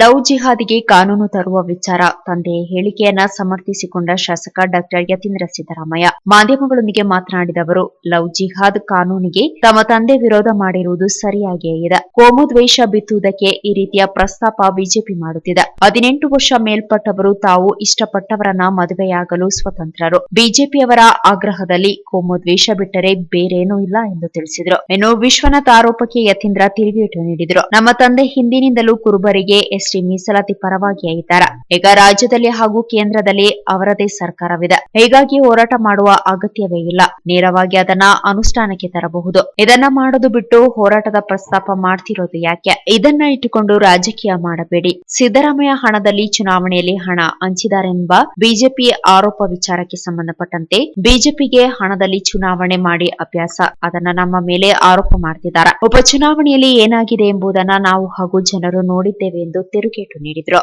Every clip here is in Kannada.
ಲವ್ ಜಿಹಾದಿಗೆ ಕಾನೂನು ತರುವ ವಿಚಾರ. ತಂದೆಯ ಹೇಳಿಕೆಯನ್ನ ಸಮರ್ಥಿಸಿಕೊಂಡ ಶಾಸಕ ಡಾಕ್ಟರ್ ಯತೀಂದ್ರ ಸಿದ್ದರಾಮಯ್ಯ. ಮಾಧ್ಯಮಗಳೊಂದಿಗೆ ಮಾತನಾಡಿದ ಅವರು, ಲವ್ ಜಿಹಾದ್ ಕಾನೂನಿಗೆ ತಮ್ಮ ತಂದೆ ವಿರೋಧ ಮಾಡಿರುವುದು ಸರಿಯಾಗಿಯೇ ಇದೆ. ಕೋಮು ದ್ವೇಷ ಬಿತ್ತುವುದಕ್ಕೆ ಈ ರೀತಿಯ ಪ್ರಸ್ತಾಪ ಬಿಜೆಪಿ ಮಾಡುತ್ತಿದೆ. ಹದಿನೆಂಟು ವರ್ಷ ಮೇಲ್ಪಟ್ಟವರು ತಾವು ಇಷ್ಟಪಟ್ಟವರನ್ನ ಮದುವೆಯಾಗಲು ಸ್ವತಂತ್ರರು. ಬಿಜೆಪಿಯವರ ಆಗ್ರಹದಲ್ಲಿ ಕೋಮು ದ್ವೇಷ ಬಿಟ್ಟರೆ ಬೇರೇನೂ ಇಲ್ಲ ಎಂದು ತಿಳಿಸಿದರು. ಇನ್ನು ವಿಶ್ವನಾಥ್ ಆರೋಪಕ್ಕೆ ಯತೀಂದ್ರ ತಿರುಗೇಟು ನೀಡಿದರು. ನಮ್ಮ ತಂದೆ ಹಿಂದಿನಿಂದಲೂ ಕುರುಬರಿಗೆ ಎಸ್ಟಿ ಮೀಸಲಾತಿ ಪರವಾಗಿಯೇ ಇದ್ದಾರೆ ಈಗ ರಾಜ್ಯದಲ್ಲಿ ಹಾಗೂ ಕೇಂದ್ರದಲ್ಲಿ ಅವರದೇ ಸರ್ಕಾರವಿದೆ. ಹೀಗಾಗಿ ಹೋರಾಟ ಮಾಡುವ ಅಗತ್ಯವೇ ಇಲ್ಲ. ನೇರವಾಗಿ ಅದನ್ನ ಅನುಷ್ಠಾನಕ್ಕೆ ತರಬಹುದು. ಇದನ್ನ ಮಾಡೋದು ಬಿಟ್ಟು ಹೋರಾಟದ ಪ್ರಸ್ತಾಪ ಮಾಡ್ತಿರೋದು ಯಾಕೆ? ಇದನ್ನ ಇಟ್ಟುಕೊಂಡು ರಾಜಕೀಯ ಮಾಡಬೇಡಿ. ಸಿದ್ದರಾಮಯ್ಯ ಹಣದಲ್ಲಿ ಚುನಾವಣೆಯಲ್ಲಿ ಹಣ ಹಂಚಿದಾರೆಂಬ ಬಿಜೆಪಿ ಆರೋಪ ವಿಚಾರಕ್ಕೆ ಸಂಬಂಧಪಟ್ಟಂತೆ ಬಿಜೆಪಿಗೆ ಹಣದಲ್ಲಿ ಚುನಾವಣೆ ಮಾಡಿ ಅಭ್ಯಾಸ. ಅದನ್ನ ನಮ್ಮ ಮೇಲೆ ಆರೋಪ ಮಾಡ್ತಿದ್ದಾರೆ ಉಪಚುನಾವಣೆಯಲ್ಲಿ ಏನಾಗಿದೆ ಎಂಬುದನ್ನ ನಾವು ಹಾಗೂ ಜನರು ನೋಡಿದ್ದೇವೆ ಎಂದು ತಿರುಗೇಟು ನೀಡಿದ್ರು.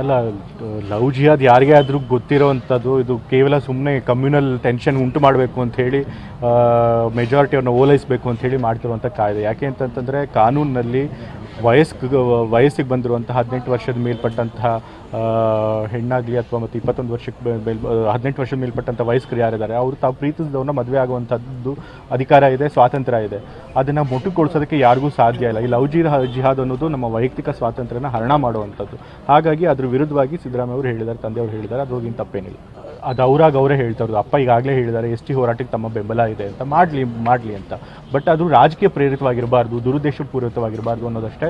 ಅಲ್ಲ, ಲವ್ ಜಿಯಾದ್ ಯಾರಿಗೇ ಆದರೂ ಗೊತ್ತಿರೋವಂಥದ್ದು, ಇದು ಕೇವಲ ಸುಮ್ಮನೆ ಕಮ್ಯುನಲ್ ಟೆನ್ಷನ್ ಉಂಟು ಮಾಡಬೇಕು ಅಂತ ಹೇಳಿ ಮೆಜಾರಿಟಿಯವ್ರನ್ನ ಓಲೈಸಬೇಕು ಅಂತ ಹೇಳಿ ಮಾಡ್ತಿರುವಂಥ ಕಾಯ್ದೆ. ಯಾಕೆ ಅಂತಂತಂದರೆ, ಕಾನೂನಿನಲ್ಲಿ ವಯಸ್ಸಿಗೆ ವಯಸ್ಸಿಗೆ ಬಂದಿರುವಂಥ ಹದಿನೆಂಟು ವರ್ಷದ ಮೇಲ್ಪಟ್ಟಂತಹ ಹೆಣ್ಣಾಗಲಿ ಅಥವಾ ಮತ್ತು ಇಪ್ಪತ್ತೊಂದು ವರ್ಷಕ್ಕೆ ಮೇಲ್ ಹದಿನೆಂಟು ವರ್ಷದ ಮೇಲ್ಪಟ್ಟಂಥ ವಯಸ್ಕರು ಯಾರಿದ್ದಾರೆ, ಅವರು ತಾವು ಪ್ರೀತಿಸಿದವ್ರನ್ನ ಮದುವೆ ಆಗುವಂಥದ್ದು ಅಧಿಕಾರ ಇದೆ, ಸ್ವಾತಂತ್ರ್ಯ ಇದೆ. ಅದನ್ನು ಮೊಟುಕೊಳಿಸೋದಕ್ಕೆ ಯಾರಿಗೂ ಸಾಧ್ಯ ಇಲ್ಲ. ಈ ಲವ್ ಜಿಹಾದ್ ಅನ್ನೋದು ನಮ್ಮ ವೈಯಕ್ತಿಕ ಸ್ವಾತಂತ್ರ್ಯನ ಹರಣ ಮಾಡುವಂಥದ್ದು. ಹಾಗಾಗಿ ಅದ್ರ ವಿರುದ್ಧವಾಗಿ ಸಿದ್ದರಾಮಯ್ಯ ಅವರು ಹೇಳಿದ್ದಾರೆ, ತಂದೆಯವರು ಹೇಳಿದ್ದಾರೆ, ಅದ್ರೊಳಗಿನ ತಪ್ಪೇನಿಲ್ಲ. ಅದು ಅವರಾಗ ಅವರೇ ಹೇಳ್ತಾ ಇರೋದು ಅಪ್ಪ ಈಗಾಗಲೇ ಹೇಳಿದ್ದಾರೆ, ಎಸ್ ಟಿ ಹೋರಾಟಕ್ಕೆ ತಮ್ಮ ಬೆಂಬಲ ಇದೆ ಅಂತ, ಮಾಡಲಿ ಮಾಡಲಿ ಅಂತ. ಬಟ್ ಅದು ರಾಜಕೀಯ ಪ್ರೇರಿತವಾಗಿರಬಾರ್ದು ದುರುದ್ದೇಶಪೂರಿತವಾಗಿರಬಾರ್ದು ಅನ್ನೋದಷ್ಟೇ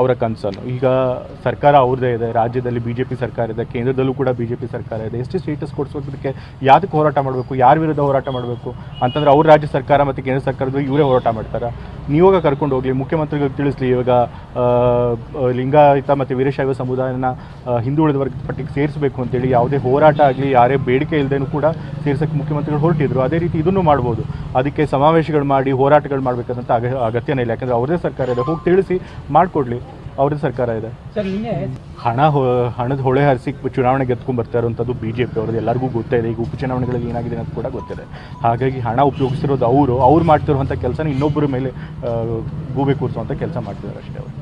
ಅವರ ಕನ್ಸರ್ನ್ ಈಗ ಸರ್ಕಾರ ಅವ್ರದ್ದೇ ಇದೆ, ರಾಜ್ಯದಲ್ಲಿ ಬಿ ಜೆ ಪಿ ಸರ್ಕಾರ ಇದೆ, ಕೇಂದ್ರದಲ್ಲೂ ಕೂಡ ಬಿ ಜೆ ಪಿ ಸರ್ಕಾರ ಇದೆ. ಎಸ್ ಟಿ ಸ್ಟೇಟಸ್ ಕೊಡಿಸೋದಕ್ಕೆ ಯಾವುದಕ್ಕೆ ಹೋರಾಟ ಮಾಡಬೇಕು, ಯಾರ ವಿರುದ್ಧ ಹೋರಾಟ ಮಾಡಬೇಕು? ಅಂತಂದ್ರೆ ಅವ್ರ ರಾಜ್ಯ ಸರ್ಕಾರ ಮತ್ತು ಕೇಂದ್ರ ಸರ್ಕಾರದ ಇವರೇ ಹೋರಾಟ ಮಾಡ್ತಾರೆ? ನೀವಾಗ ಕರ್ಕೊಂಡು ಹೋಗಲಿ ಮುಖ್ಯಮಂತ್ರಿಗಳಿಗೆ ತಿಳಿಸ್ಲಿ, ಇವಾಗ ಲಿಂಗಾಯತ ಮತ್ತು ವೀರಶೈವ ಸಮುದಾಯನ ಹಿಂದುಳಿದ ವರ್ಗ ಪಟ್ಟಿಗೆ ಸೇರಿಸಬೇಕು ಅಂತೇಳಿ ಯಾವುದೇ ಹೋರಾಟ ಆಗಲಿ ಯಾರೇ ಬೇಡಿಕೆ ಇಲ್ಲದೇನೂ ಕೂಡ ತೀರ್ಸಕ್ಕೆ ಮುಖ್ಯಮಂತ್ರಿಗಳು ಹೊರಟಿದ್ರು. ಅದೇ ರೀತಿ ಇದನ್ನು ಮಾಡ್ಬೋದು. ಅದಕ್ಕೆ ಸಮಾವೇಶಗಳು ಮಾಡಿ ಹೋರಾಟಗಳು ಮಾಡಬೇಕಂತ ಅಗ ಅಗತ್ಯನೇ ಇಲ್ಲ. ಯಾಕಂದರೆ ಅವ್ರದೇ ಸರ್ಕಾರ ಇದೆ. ಹೋಗಿ ತಿಳಿಸಿ ಮಾಡಿಕೊಡ್ಲಿ. ಅವ್ರದ್ದೇ ಸರ್ಕಾರ ಇದೆ. ಹಣ ಹಣದ ಹೊಳೆ ಹರಿಸಿ ಚುನಾವಣೆ ಗೆದ್ಕೊಂಡು ಬರ್ತಾ ಇರುವಂಥದ್ದು ಬಿ ಜೆ ಪಿ ಅವ್ರದ್ದು. ಎಲ್ಲರಿಗೂ ಗೊತ್ತೇ ಇದೆ. ಈಗ ಉಪಚುನಾವಣೆಗಳಲ್ಲಿ ಏನಾಗಿದೆ ಅಂತ ಕೂಡ ಗೊತ್ತಿದೆ. ಹಾಗಾಗಿ ಹಣ ಉಪಯೋಗಿಸಿರೋದು ಅವರು. ಅವ್ರು ಮಾಡ್ತಿರುವಂಥ ಕೆಲಸನ ಇನ್ನೊಬ್ಬರ ಮೇಲೆ ಗೂಬೆ ಕೂರಿಸುವಂಥ ಕೆಲಸ ಮಾಡ್ತಿದ್ದಾರೆ ಅಷ್ಟೇ ಅವರು.